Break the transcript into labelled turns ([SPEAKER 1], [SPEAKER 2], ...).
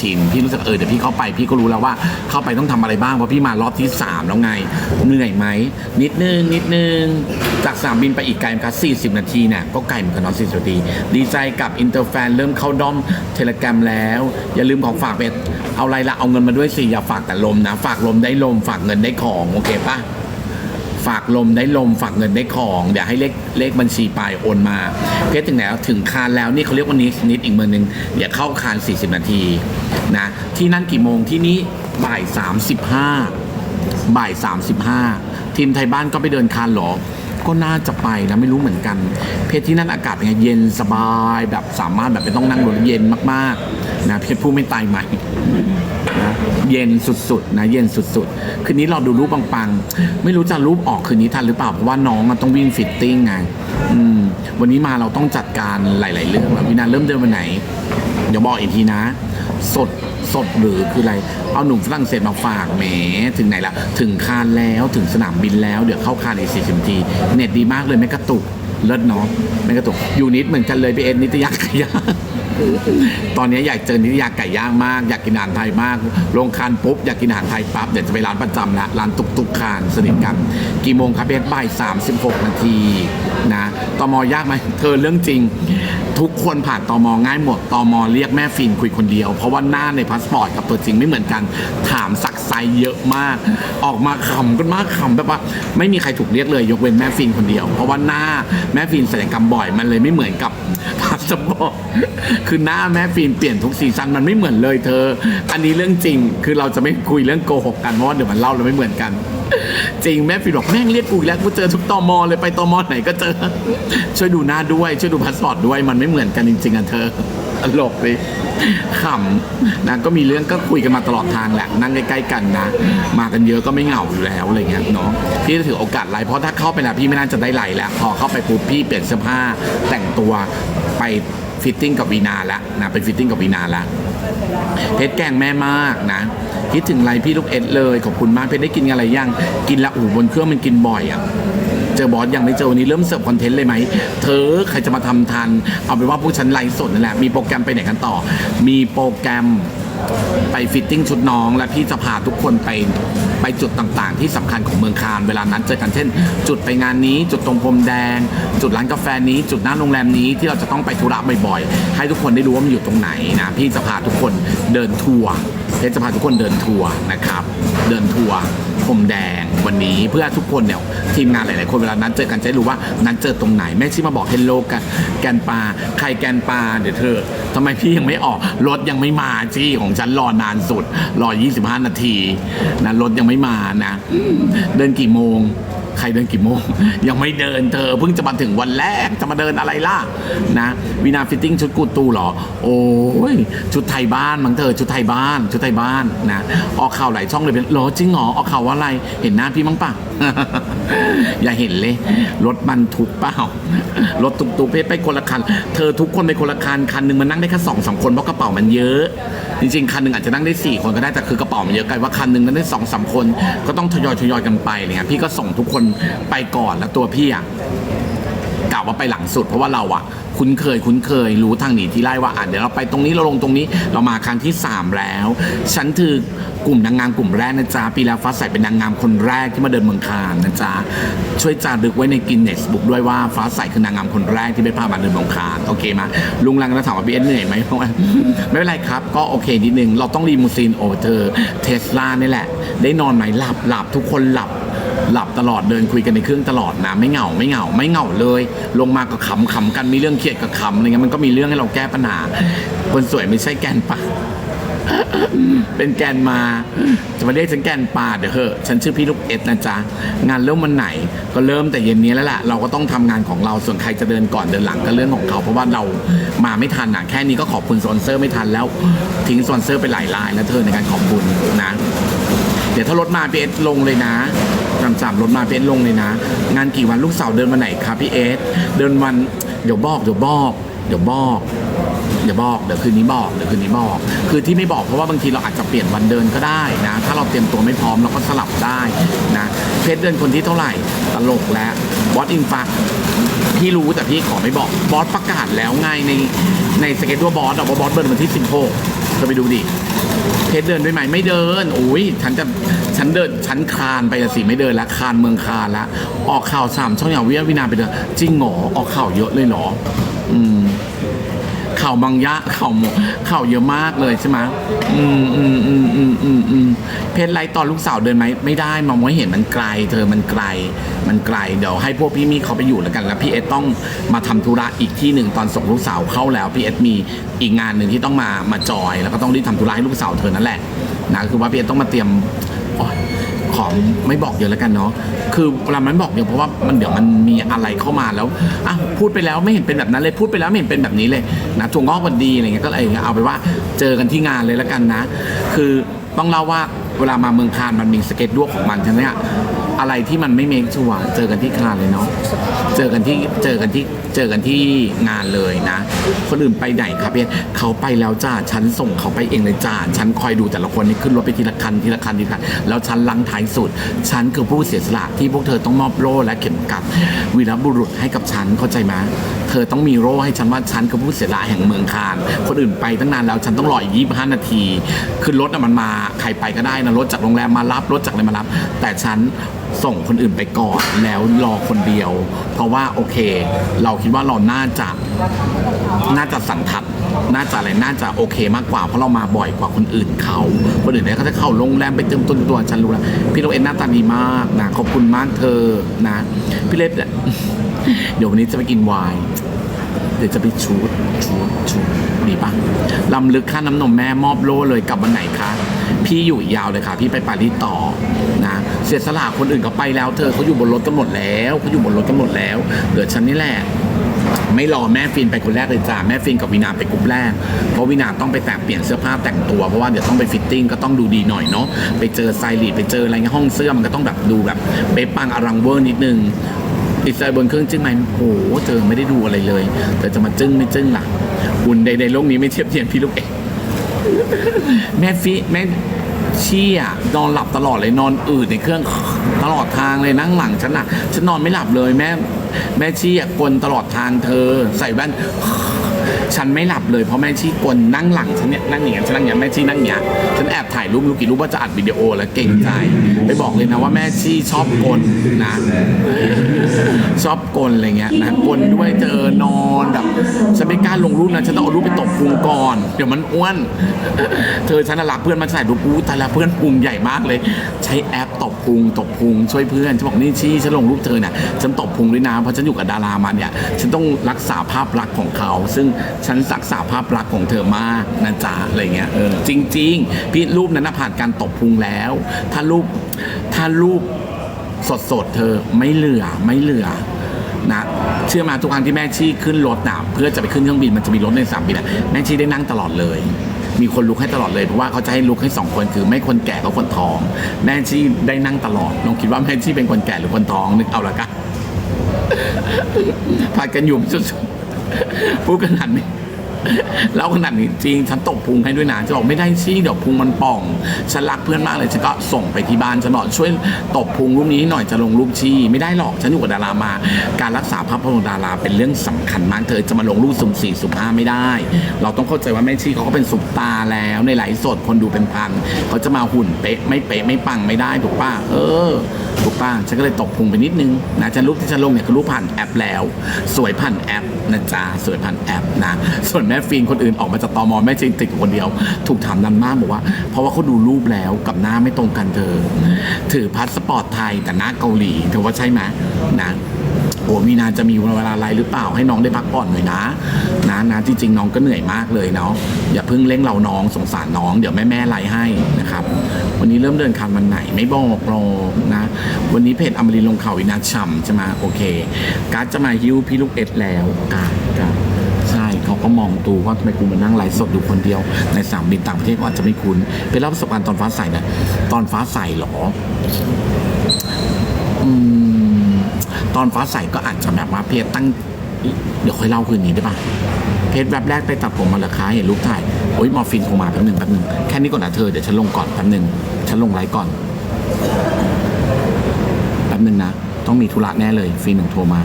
[SPEAKER 1] ชินพี่รู้สึกเออเดี๋ยวพี่เข้าไปพี่ก็รู้แล้วว่าเข้าไปต้องทำอะไรบ้างเพราะพี่มารอบที่ 3 แล้วไงเหนื่อยไหมนิดนึงนิดนึงจากสนามบินไปอีกไกลมั้ย40 นาทีเนี่ยก็ไกลเหมือนกันเนาะ40นาทีดีใจกับอินเตอร์แฟนเริ่มเข้าด้อมเทเลกรมแล้ว อย่าลืมของฝากไปเอาอะไรละเอาเงินมาด้วยสิอย่าฝากแต่ลมนะ ฝากลมได้ลม ฝากเงินได้ของโอเคปะ ฝากลมได้ลมฝากเงินได้ของเดี๋ยวให้เลขเลขบัญชีปลายโอนมาเพชรถึงแล้วถึงคานแล้วนี่เขาเรียกว่านิดนิดอีกเมืองหนึ่งเดี๋ยวเข้าคาน 40 นาทีนะที่นั่นกี่โมงที่นี่บ่าย 35บ่าย 35 ทีมไทยบ้านก็ไปเดินคานหรอ ก็น่าจะไปนะไม่รู้เหมือนกัน เพชรที่นั่นอากาศเป็นไงเย็นสบายแบบสามารถแบบไม่ต้องนั่งรถเย็นมากๆนะเพชรพูดไม่ตายใหม่นะเย็นสุดๆนะเย็นสุดๆ คืนนี้เราดูรูปปังๆ ไม่รู้จะรูปออกคืนนี้ทันหรือเปล่า เพราะว่าน้องมันต้องวิ่งฟิตติ้งไงวันนี้มาเราต้องจัดการหลาย ๆ เรื่องแล้ววินาเริ่มเดินวันไหน เดี๋ยวบอกอีกทีนะ สดสดหรือคืออะไร เอาหนุ่มฝรั่งเศสมาฝากแหมถึงไหนละถึงคานแล้วถึงสนามบินแล้ว เดี๋ยวเข้าคานอีกสี่สิบนาที เน็ตดีมากเลยไม่กระตุกเลิศเนาะไม่กระตุกอยู่นิดเหมือนกันเลยพี่เอ็นนิตยาขยา ตอนนี้อยากเจอนิยาไก่ย่างมาก อยากกินอาหารไทยมาก ลงคานปุ๊บอยากกินอาหารไทยปั๊บเดี๋ยวจะไปร้านประจำละร้านตุกตุกคานสนิทกัน กี่โมงครับเพชรบ่ายสามสิบหกนาทีนะตมยากไหมเธอเรื่องจริง ทุกคนผ่านตมง่ายหมดตมเรียกแม่ฟินคุยคนเดียว เพราะว่าหน้าในพาสปอร์ตกับตัวจริงไม่เหมือนกันถามสักไซเยอะมาก ออกมาขำกันมากขำแบบว่า ไม่มีใครถูกเรียกเลย ยกเว้นแม่ฟินคนเดียว เพราะว่าหน้าแม่ฟินศัลยกรรมบ่อยมันเลยไม่เหมือนกับพาสปอร์ตคือหน้าแม่ฟินเปลี่ยนทุกซีซันมันไม่เหมือนเลยเธอ อันนี้เรื่องจริง คือเราจะไม่คุยเรื่องโกหกกันเพราะว่าเดี๋ยวมันเล่าเราไม่เหมือนกัน จริงแม่ฟินบอกแม่งเรียกกูอีกแล้วกูเจอทุกตอมอเลยไปตอมอไหนก็เจอ ช่วยดูหน้าด้วย ช่วยดูพาสปอร์ตด้วยมันไม่เหมือนกันจริงๆอะเธอตลกเลยขำนะก็มีเรื่องก็คุยกันมาตลอดทางแหละนั่งใกล้ๆกันนะ มากันเยอะก็ไม่เหงาอยู่แล้วอะไรเงี้ยเนาะพี่ถือโอกาสไลฟ์เพราะถ้าเข้าไปแล้วพี่ไม่น่าจะได้ไลฟ์แล้วพอเข้าไปปุ๊บพี่เปลี่ยนเสื้อผ้าแต่งตัว ไปฟิตติ้งกับวีนาละนะไปฟิตติ้งกับวีนาละเพชรแกงแม่มากนะ คิดถึงไรพี่ลูกเอ็ดเลย ขอบคุณมากเพชรได้กินอะไรยังกินละอู่บนเครื่องมันกินบ่อยอะเจอบอสยังไม่เจอวันนี้เริ่มเสิร์ฟคอนเทนต์เลยไหม เธอใครจะมาทำทัน เอาเป็นว่าพวกฉันไลฟ์สดนั่นแหละ มีโปรแกรมไปไหนกันต่อ มีโปรแกรม ไปฟิตติ้งชุดน้อง และพี่จะพาทุกคนไปไปจุดต่างๆ ที่สำคัญของเมืองคานเวลานั้นเจอกันเช่น จุดไปงานนี้ จุดตรงพรมแดง จุดร้านกาแฟนี้ จุดหน้าโรงแรมนี้ที่เราจะต้องไปธุระบ่อยๆ ให้ทุกคนได้รู้ว่ามันอยู่ตรงไหนนะพี่จะพาทุกคนเดินทัวร์เพชรจะพาทุกคนเดินทัวร์นะครับ เดินทัวร์พรมแดงวันนี้เพื่อทุกคนเนี่ยทีมงานหลายๆคนเวลานั้นเจอกันจะได้รู้ว่านั้นเจอตรงไหนแม่ชิมาบอกเฮลโลกันแกนปลาใครแกนปลาเดี๋ยวเธอทำไมพี่ยังไม่ออกรถยังไม่มาจี้ของฉันรอนานสุด รอ 25 นาทีนะรถยังไม่มานะ เดินกี่โมง ใครเดินกี่โมง ยังไม่เดินเธอเพิ่งจะมาถึงวันแรกจะมาเดินอะไรล่ะนะวินาฟิตติ้งชุดกูตูหรอ โอ้ยชุดไทยบ้านมั้งเธอชุดไทยบ้าน ชุดไทยบ้านนะออกข่าวหลายช่องเลยเป็นหรอจริงหรอออกข่าวว่าอะไรเห็นหน้าพี่มั้งปะอย่าเห็นเลยรถบรรทุกเปล่ารถตุกตุกเพชรไปคนละคัน เธอทุกคนไปคนละคันคันหนึ่งมันนั่งได้แค่สองสามคนเพราะกระเป๋ามันเยอะ จริงๆคันหนึ่งอาจจะนั่งได้สี่คนก็ได้แต่คือกระเป๋ามันเยอะกลายว่าคันหนึ่งนั่งได้สองสามคนก็ต้องทยอยทยอยกันไปอะไรเงี้ยพี่ก็ส่งทุกคนไปก่อนแล้วตัวพี่อะกล่าวว่าไปหลังสุดเพราะว่าเราอะคุ้นเคยคุ้นเคยรู้ทางหนีที่ไล่ว่าอะเดี๋ยวเราไปตรงนี้เราลงตรงนี้เรามาครั้งที่ 3 แล้ว ฉันคือกลุ่มนางงามกลุ่มแรกนะจ๊ะปีแล้วฟ้าใสเป็นนางงามคนแรกที่มาเดินเมืองคานนะจ๊ะช่วยจารึกไว้ในกินเนสบุ๊กด้วยว่าฟ้าใสคือนางงามคนแรกที่ไปพามาเดินเมืองคานโอเคไหมลุงรังก็ถามว่าพี่เอ็นเหนื่อยไหมเพราะว่าไม่เป็นไรครับ ก็โอเคนิดนึงเราต้องรีมูซีนโอเธอเทสลานี่แหละ ได้นอนไหมหลับหลับทุกคนหลับ หลับตลอดเดินคุยกันในเครื่องตลอดนะไม่เหงาไม่เหงาไม่เหงาเลย ลงมาก็ขำขำกันมีเรื่องเครียดกับขำอะไรเงี้ยมันก็มีเรื่องให้เราแก้ปัญหาคนสวยไม่ใช่แกนปะเป็นแกนมาจะมาเรียกฉันแกนปาเดี๋ยวเหอะฉันชื่อพี่ลูกเอ็ดนะจ๊ะ งานเริ่มวันไหนก็เริ่มแต่เย็นนี้แล้วล่ะเราก็ต้องทำงานของเราส่วนใครจะเดินก่อนเดินหลังก็เรื่องของเขา เพราะว่าเรามาไม่ทันอะแค่นี้ก็ขอบคุณสปอนเซอร์ไม่ทันแล้ว ทิ้งสปอนเซอร์ไปหลายรายแล้วเธอในการขอบคุณนะ เดี๋ยวถ้ารถมาพี่เอสลงเลยนะ จำจำรถมาเป็นลงเลยนะ งานกี่วันลูกสาวเดินวันไหนครับพี่เอสเดินวันเดี๋ยวบอกเดี๋ยวบอกเดี๋ยวบอกเดี๋ยวบอกเดี๋ยวคืนนี้บอกเดี๋ยวคืนนี้บอก คือที่ไม่บอกเพราะว่าบางทีเราอาจจะเปลี่ยนวันเดินก็ได้นะ ถ้าเราเตรียมตัวไม่พร้อมเราก็สลับได้นะเพชรเดินคนที่เท่าไหร่ตลกแล้ว บอสอินฟักพี่รู้แต่พี่ขอไม่บอกบอสประกาศแล้วไงในในสเก็ตตัวบอสอะว่าบอสเดินวันที่ 16เธอไปดูดิเพชรเดินด้วยไหมไม่เดินอุ้ยฉันจะฉันเดินฉันคลานไปละสิไม่เดินละคลานเมืองคลานละออกข่าวสามช่องอย่างวิวินาไปเดินจริงเหรอออกข่าวเยอะเลยเหรออืม ข่าวบางยะข่าวหมดข่าวเยอะมากเลยใช่ไหมอืมอืมอืมอืมอืมอืมเพชรไรตอนลูกสาวเดินไหมไม่ได้มองไม่เห็นมันไกล เธอมันไกล มันไกลเดี๋ยวให้พวกพี่มี่เขาไปอยู่แล้วกันแล้วพี่เอสต้องมาทำธุระอีกที่หนึ่งตอนส่งลูกสาวเข้าแล้วพี่เอสมีอีกงานหนึ่งที่ต้องมามาจอย แล้วก็ต้องรีบทำธุระให้ลูกสาวเธอนั่นแหละนะคือว่าพี่เอสต้องมาเตรียม ขอไม่บอกเยอะแล้วกันเนาะคือเวลามันบอกเยอะเพราะว่ามันเดี๋ยวมันมีอะไรเข้ามาแล้วอะพูดไปแล้วไม่เห็นเป็นแบบนั้นเลยพูดไปแล้วไม่เห็นเป็นแบบนี้เลยนะถั่วงอกวันดีอะไรเงี้ยก็เลยเอาไปว่าเจอกันที่งานเลยแล้วกันนะ คือต้องเล่าว่าเวลามาเมืองคานมันมีสเก็ตด้วของมันใช่ไหมอะอะไรที่มันไม่เมคชัวร์เจอกันที่คานเลยเนาะ เจอกันที่เจอกันที่เจอกันที่งานเลยนะ คนอื่นไปไหนครับพี่เขาไปแล้วจ้าฉันส่งเขาไปเองเลยจ้าฉันคอยดูแต่ละคนนี่ขึ้นรถไปทีละคันทีละคันทีละคันแล้วฉันลังท้ายสุด ฉันคือผู้เสียสละที่พวกเธอต้องมอบโล่และเข็มกัดวีรบุรุษให้กับฉันเข้าใจไหมเธอต้องมีโล่ให้ฉันว่าฉันคือผู้เสียสละแห่งเมืองคาน คนอื่นไปตั้งนานแล้วฉันต้องรออีกยี่บห้านาทีขึ้นรถอะมันมาใครไปก็ได้นะรถจากโรงแรมมารับรถจากอะไรมารับ แต่ฉัน ส่งคนอื่นไปก่อนแล้วรอคนเดียว เพราะว่าโอเค เราคิดว่าเราน่าจะน่าจะสันทัดน่าจะอะไรน่าจะโอเคมากกว่าเพราะเรามาบ่อยกว่าคนอื่นเขาคนอื่นเนี่ยเขาจะเข้าโรงแรมไปเติมต้นตัวฉันรู้แล้วพี่โรเอ็นหน้าตาดีมากนะขอบคุณมากเธอนะพี่เล็บเนี่ยเดี๋ยววันนี้จะไปกินไวน์เดี๋ยวจะไปชูดชูดชูดดีปะลำลึกค่าน้ำนมแม่มอบโล่เลยกลับวันไหนคะพี่อยู่ยาวเลยค่ะ พี่ไปปารีสต่อ เสียสละคนอื่นเขาไปแล้ว เธอเขาอยู่บนรถกันหมดแล้วเขาอยู่บนรถกันหมดแล้วเหลือฉันนี่แหละไม่รอแม่ฟินไปคนแรกเลยจ้าแม่ฟินกับวินาไปกลุ่มแรก เพราะวินาต้องไปแต่งเปลี่ยนเสื้อผ้าแต่งตัวเพราะว่าเดี๋ยวต้องไปฟิตติ้งก็ต้องดูดีหน่อยเนาะไปเจอไซรีไปเจออะไรเงี้ยห้องเสื้อมันก็ต้องแบบดูแบบเป๊ะปังอลังเวอร์นิดนึงติดใจบนเครื่องจึ้งไหมโอ้โหเจอไม่ได้ดูอะไรเลย แต่จะมาจึ้งไม่จึ้งล่ะบุญใดในโลกนี้ไม่เทียบเทียมพี่ลูกเอกแม่ฟิแม่ เชี่ยนอนหลับตลอดเลยนอนอืดในเครื่องตลอดทางเลยนั่งหลังฉันอะฉันนอนไม่หลับเลยแม่แม่ชี้อะกลนตลอดทางเธอ ใส่แว่น ฉันไม่หลับเลยเพราะแม่ชี้กลนั่งหลังฉันเนี่ยนั่งอย่างนี้ยฉันนั่งอย่างนี้ยแม่ชี้นั่งอย่างนี้ยฉันแอบถ่ายรูปลูกกี่รูปว่าจะอัดวิดีโอแล้วเก่งใจ ไปบอกเลยนะว่าแม่ชี้ชอบกลนะชอบกลอะไรเงี้ยนะกลด้วยเจอนอนแบบฉันไม่กล้าลงรูปนะฉันต้องเอารูปไปตบพุงก่อนเดี๋ยวมันอ้วน เธอฉันน่ะรักเพื่อนมาถ่ายรูปกูแต่ละเพื่อนพุงใหญ่มากเลย ใช้แอปตบพุงตบพุงช่วยเพื่อนฉันบอกนี่ชี้ฉันลงรูปเธอเนี่ยฉันตบพุงด้วยนะเพราะฉันอยู่กับดารามาเนี่ยฉันต้องรักษาภาพลักษณ์ของเขา ซึ่งฉันรักษาภาพลักษณ์ของเธอมากนะจ๊ะอะไรเงี้ยเออจริง ๆ พี่รูปนั้นนะผ่านการตบพุงแล้ว ถ้ารูปถ้ารูปสดสดๆเธอไม่เหลือไม่เหลือนะเชื่อมาทุกครั้งที่แม่ชี้ขึ้นรถนะเพื่อจะไปขึ้นเครื่องบินมันจะมีรถในสนามบินอะแม่ชี้ได้นั่งตลอดเลย มีคนลุกให้ตลอดเลยเพราะว่าเขาจะให้ลุกให้สองคนคือไม่คนแก่ก็คนท้อง แม่ชี้ได้นั่งตลอดน้องคิดว่าแม่ชี้เป็นคนแก่หรือคนท้องนึกเอาละกันพากันอยู่สุด ปุ๊กันหันนี่ แล้วขนาดนี้จริงฉันตบพุงให้ด้วยนะจะบอกไม่ได้ชี้เดี๋ยวพุงมันป่องฉันรักเพื่อนมากเลยฉันก็ส่งไปที่บ้านฉันบอกช่วยตบพุงรูปนี้หน่อยจะลงรูปชี้ไม่ได้หรอกฉันอยู่กับดารามา การรักษาภาพพจน์ของดาราเป็นเรื่องสำคัญมากเธอจะมาลงรูปสุ่มสี่สุ่มห้าไม่ได้ เราต้องเข้าใจว่าแม่ชี้เขาก็เป็นสุปตาแล้วในไลฟ์สดคนดูเป็นพันเขาจะมาหุ่นเป๊ะไม่เป๊ะไม่ปังไม่ได้ถูกป่ะเออถูกป่ะฉันก็เลยตบพุงไปนิดนึงนะฉันรูปที่ฉันลงเนี่ยคือรูปผ่านแอปแล้ว สวยผ่านแอปนะจ๊ะสวยผ่านแอปนะส่วนม่ฟินคนอื่นออกมาจากตอมอแม่จริงติดคนเดียว ถูกถามนันมากบอกว่า เพราะว่าเขาดูรูปแล้วกับหน้าไม่ตรงกันเธอ ถือพาสปอร์ตไทยแต่หน้าเกาหลีเธอว่าใช่ไหมนะโอ้มีนาจะมีเวลาอะไรหรือเปล่าให้น้องได้พักผ่อนหน่อยนะนะนะจริงๆ น้องก็เหนื่อยมากเลยเนาะอย่าเพิ่งเร่งเราน้องสงสารน้องเดี๋ยวแม่แม่ไลน์ให้นะครับ วันนี้เริ่มเดินคันวันไหนไม่บอกรอนะ วันนี้เพจอมรินลงเขาวินาฉ่ำใช่ไหมโอเค การดจะมาฮิ้วพี่ลูกเอ็ดแล้วการดการด ก็มองตูว่าทำไมกูมานั่งไลฟ์สดอยู่คนเดียว ในสนามบินต่างประเทศก็อาจจะไม่คุ้นเป็นเล่าประสบการณ์ตอนฟ้าใสนะตอนฟ้าใสหรออืมตอนฟ้าใสก็อาจจะแบบว่าเพจตั้ง เดี๋ยวค่อยเล่าคืนนี้ได้ปะเพจแวบแรกไปตัดผมมาเหรอคะเห็นรูปถ่ายโอ้ยมอร์ฟินโทรมาแป๊บหนึ่งแป๊บหนึ่งแค่นี้ก่อนนะเธอเดี๋ยวฉันลงก่อนแป๊บหนึ่งฉันลงไลฟ์ก่อนแป๊บหนึ่งนะต้องมีธุระแน่เลยฟินหนึ่งโทรมา